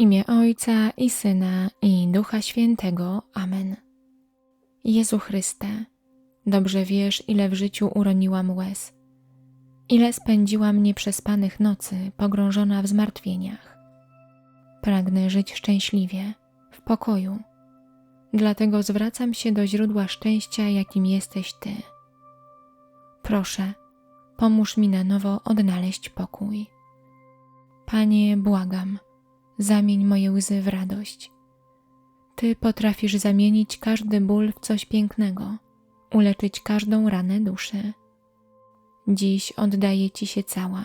imię Ojca i Syna i Ducha Świętego. Amen. Jezu Chryste, dobrze wiesz, ile w życiu uroniłam łez, ile spędziłam nieprzespanych nocy pogrążona w zmartwieniach. Pragnę żyć szczęśliwie, w pokoju. Dlatego zwracam się do źródła szczęścia, jakim jesteś Ty. Proszę, pomóż mi na nowo odnaleźć pokój. Panie, błagam, zamień moje łzy w radość. Ty potrafisz zamienić każdy ból w coś pięknego, uleczyć każdą ranę duszy. Dziś oddaję Ci się cała.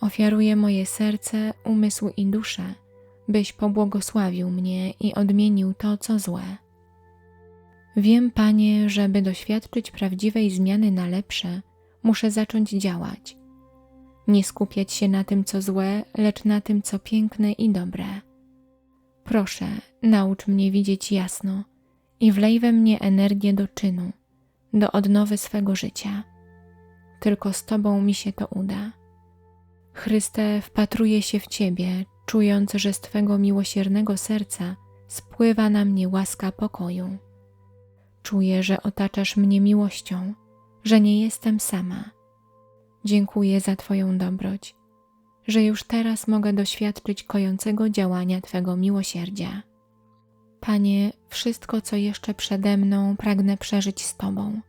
Ofiaruję moje serce, umysł i duszę, byś pobłogosławił mnie i odmienił to, co złe. Wiem, Panie, żeby doświadczyć prawdziwej zmiany na lepsze, muszę zacząć działać. Nie skupiać się na tym, co złe, lecz na tym, co piękne i dobre. Proszę, naucz mnie widzieć jasno i wlej we mnie energię do czynu, do odnowy swego życia. Tylko z Tobą mi się to uda. Chryste, wpatruję się w Ciebie, czując, że z Twego miłosiernego serca spływa na mnie łaska pokoju. Czuję, że otaczasz mnie miłością, że nie jestem sama. Dziękuję za Twoją dobroć, że już teraz mogę doświadczyć kojącego działania Twego miłosierdzia. Panie, wszystko, co jeszcze przede mną, pragnę przeżyć z Tobą.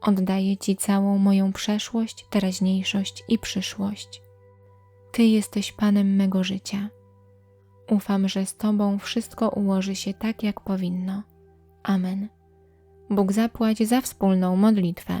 Oddaję Ci całą moją przeszłość, teraźniejszość i przyszłość. Ty jesteś Panem mego życia. Ufam, że z Tobą wszystko ułoży się tak, jak powinno. Amen. Bóg zapłać za wspólną modlitwę.